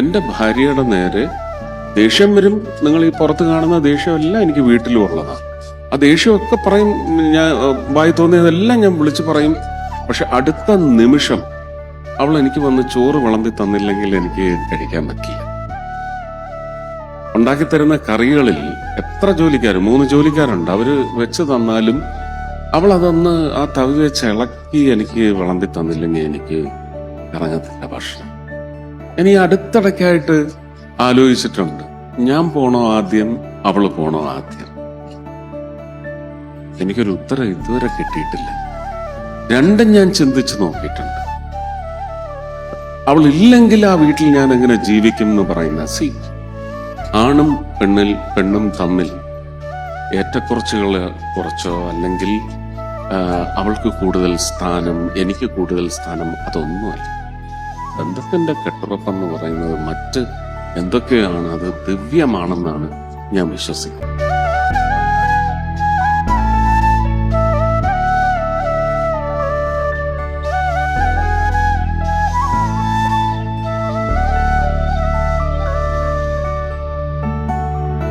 എന്റെ ഭാര്യയുടെ നേരെ ദേഷ്യം വരും. നിങ്ങൾ ഈ പുറത്ത് കാണുന്ന ദേഷ്യമല്ല എനിക്ക് വീട്ടിലും ഉള്ളതാണ് ആ ദേഷ്യമൊക്കെ പറയും ഞാൻ വായി തോന്നിയതെല്ലാം ഞാൻ വിളിച്ചു പറയും. പക്ഷെ അടുത്ത നിമിഷം അവൾ എനിക്ക് വന്ന് ചോറ് വിളമ്പി തന്നില്ലെങ്കിൽ എനിക്ക് കഴിക്കാൻ പറ്റില്ല. ഉണ്ടാക്കി തരുന്ന കറികളിൽ എത്ര ജോലിക്കാർ മൂന്ന് ജോലിക്കാരുണ്ട്. അവർ വെച്ച് തന്നാലും അവൾ അതൊന്ന് ആ തവി വെച്ച് ഇളക്കി എനിക്ക് വിളമ്പി തന്നില്ലെങ്കിൽ എനിക്ക് ഇറങ്ങത്തില്ല ഭക്ഷണം. ഇനി അടുത്തിടയ്ക്കായിട്ട് ആലോചിച്ചിട്ടുണ്ട്. ഞാൻ പോണോ ആദ്യം? അവൾ പോണോ ആദ്യം? എനിക്കൊരു ഉത്തരം ഇതുവരെ കിട്ടിയിട്ടില്ല. രണ്ടും ഞാൻ ചിന്തിച്ചു നോക്കിയിട്ടുണ്ട്. അവൾ ഇല്ലെങ്കിൽ ആ വീട്ടിൽ ഞാൻ എങ്ങനെ ജീവിക്കും എന്ന് പറയുന്ന സി. ആണും പെണ്ണിൽ പെണ്ണും തമ്മിൽ ഏറ്റക്കുറച്ചുകൾ കുറച്ചോ അല്ലെങ്കിൽ അവൾക്ക് കൂടുതൽ സ്ഥാനം എനിക്ക് കൂടുതൽ സ്ഥാനം അതൊന്നുമല്ല. ബന്ധത്തിന്റെ കെട്ടുറപ്പെന്ന് പറയുന്നത്? മറ്റ് എന്തൊക്കെയാണ്? അത് ദിവ്യമാണെന്നാണ് ഞാൻ വിശ്വസിക്കുന്നത്.